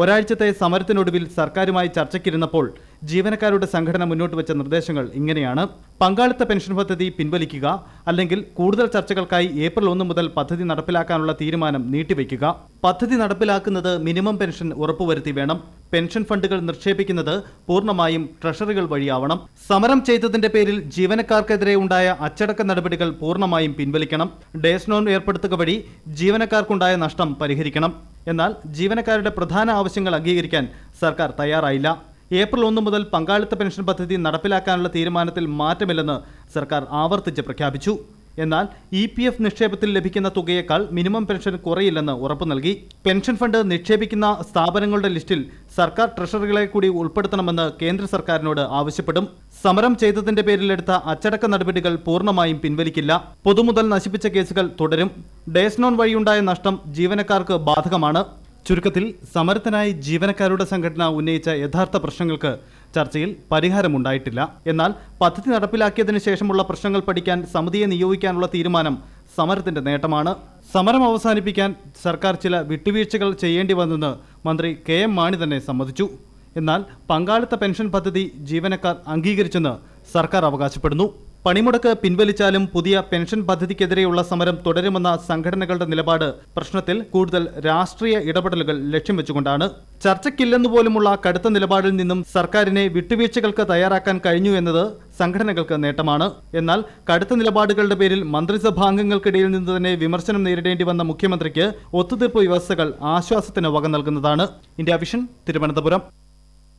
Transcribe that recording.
ഒരാഴ്ചത്തെ സമരത്തിനൊടുവിൽ സർക്കാരുമായി ചർച്ചയ്ക്കിരുന്നപ്പോൾ ജീവനക്കാരുടെ സംഘടന മുന്നോട്ട് വെച്ച നിർദ്ദേശങ്ങൾ ഇങ്ങനെയാണ്. പങ്കാളിത്ത പെൻഷൻ പദ്ധതി പിൻവലിക്കുക അല്ലെങ്കിൽ കൂടുതൽ ചർച്ചകൾക്കായി ഏപ്രിൽ ഒന്ന് മുതൽ പദ്ധതി നടപ്പിലാക്കാനുള്ള തീരുമാനം നീട്ടിവെക്കുക പദ്ധതി നടപ്പിലാക്കുന്നത് മിനിമം പെൻഷൻ ഉറപ്പുവരുത്തി വേണം. പെൻഷൻ ഫണ്ടുകൾ നിക്ഷേപിക്കുന്നത് പൂർണമായും ട്രഷറികൾ വഴിയാവണം. സമരം ചെയ്തതിന്റെ പേരിൽ ജീവനക്കാർക്കെതിരെ ഉണ്ടായ അച്ചടക്ക നടപടികൾ പൂർണമായും പിൻവലിക്കണം. ഡേസ്നോൺ ഏർപ്പെടുത്തുക വഴി ജീവനക്കാർക്കുണ്ടായ നഷ്ടം പരിഹരിക്കണം. എന്നാൽ ജീവനക്കാരുടെ പ്രധാന ആവശ്യങ്ങൾ അംഗീകരിക്കാൻ സർക്കാർ തയ്യാറായില്ല. ഏപ്രിൽ ഒന്ന് മുതൽ പങ്കാളിത്ത പെൻഷൻ പദ്ധതി നടപ്പിലാക്കാനുള്ള തീരുമാനത്തിൽ മാറ്റമില്ലെന്ന് സർക്കാർ ആവർത്തിച്ച് പ്രഖ്യാപിച്ചു. എന്നാൽ ഇ പി എഫ് നിക്ഷേപത്തിൽ ലഭിക്കുന്ന തുകയേക്കാൾ മിനിമം പെൻഷൻ കുറയില്ലെന്ന് ഉറപ്പു നൽകി. പെൻഷൻ ഫണ്ട് നിക്ഷേപിക്കുന്ന സ്ഥാപനങ്ങളുടെ ലിസ്റ്റിൽ സർക്കാർ ട്രഷറികളെ കൂടി ഉൾപ്പെടുത്തണമെന്ന് കേന്ദ്ര സർക്കാരിനോട് ആവശ്യപ്പെടും. സമരം ചെയ്തതിന്റെ പേരിലെടുത്ത അച്ചടക്ക നടപടികൾ പൂർണമായും പിൻവലിക്കില്ല. പൊതുമുതൽ നശിപ്പിച്ച കേസുകൾ തുടരും. ഡേസ്നോൺ വഴിയുണ്ടായ നഷ്ടം ജീവനക്കാർക്ക് ബാധകമാണ്. ചുരുക്കത്തിൽ സമരത്തിനായി ജീവനക്കാരുടെ സംഘടന ഉന്നയിച്ച യഥാർത്ഥ പ്രശ്നങ്ങൾക്ക് ചർച്ചയിൽ പരിഹാരമുണ്ടായിട്ടില്ല. എന്നാൽ പദ്ധതി നടപ്പിലാക്കിയതിനു ശേഷമുള്ള പ്രശ്നങ്ങൾ പഠിക്കാൻ സമിതിയെ നിയോഗിക്കാനുള്ള തീരുമാനം സമരത്തിന്റെ നേട്ടമാണ്. സമരം അവസാനിപ്പിക്കാൻ സർക്കാർ ചില വിട്ടുവീഴ്ചകൾ ചെയ്യേണ്ടി വന്നെന്ന് മന്ത്രി കെ എം മാണി തന്നെ സമ്മതിച്ചു. എന്നാൽ പങ്കാളിത്ത പെൻഷൻ പദ്ധതി ജീവനക്കാർ അംഗീകരിച്ചെന്ന് സർക്കാർ അവകാശപ്പെടുന്നു. പണിമുടക്ക് പിൻവലിച്ചാലും പുതിയ പെൻഷൻ പദ്ധതിക്കെതിരെയുള്ള സമരം തുടരുമെന്ന സംഘടനകളുടെ നിലപാട് പ്രശ്നത്തിൽ കൂടുതൽ രാഷ്ട്രീയ ഇടപെടലുകൾ ലക്ഷ്യം വെച്ചുകൊണ്ടാണ്. ചർച്ചയ്ക്കില്ലെന്നുപോലുമുള്ള കടുത്ത നിലപാടിൽ നിന്നും സർക്കാരിനെ വിട്ടുവീഴ്ചകൾക്ക് തയ്യാറാക്കാൻ കഴിഞ്ഞു എന്നത് സംഘടനകൾക്ക് നേട്ടമാണ്. എന്നാൽ കടുത്ത നിലപാടുകളുടെ പേരിൽ മന്ത്രിസഭാംഗങ്ങൾക്കിടയിൽ നിന്ന് തന്നെ വിമർശനം നേരിടേണ്ടി വന്ന മുഖ്യമന്ത്രിക്ക് ഒത്തുതീർപ്പ് വ്യവസ്ഥകൾ ആശ്വാസത്തിന് വക നൽകുന്നതാണ്. India Vision Thiruvananthapuram.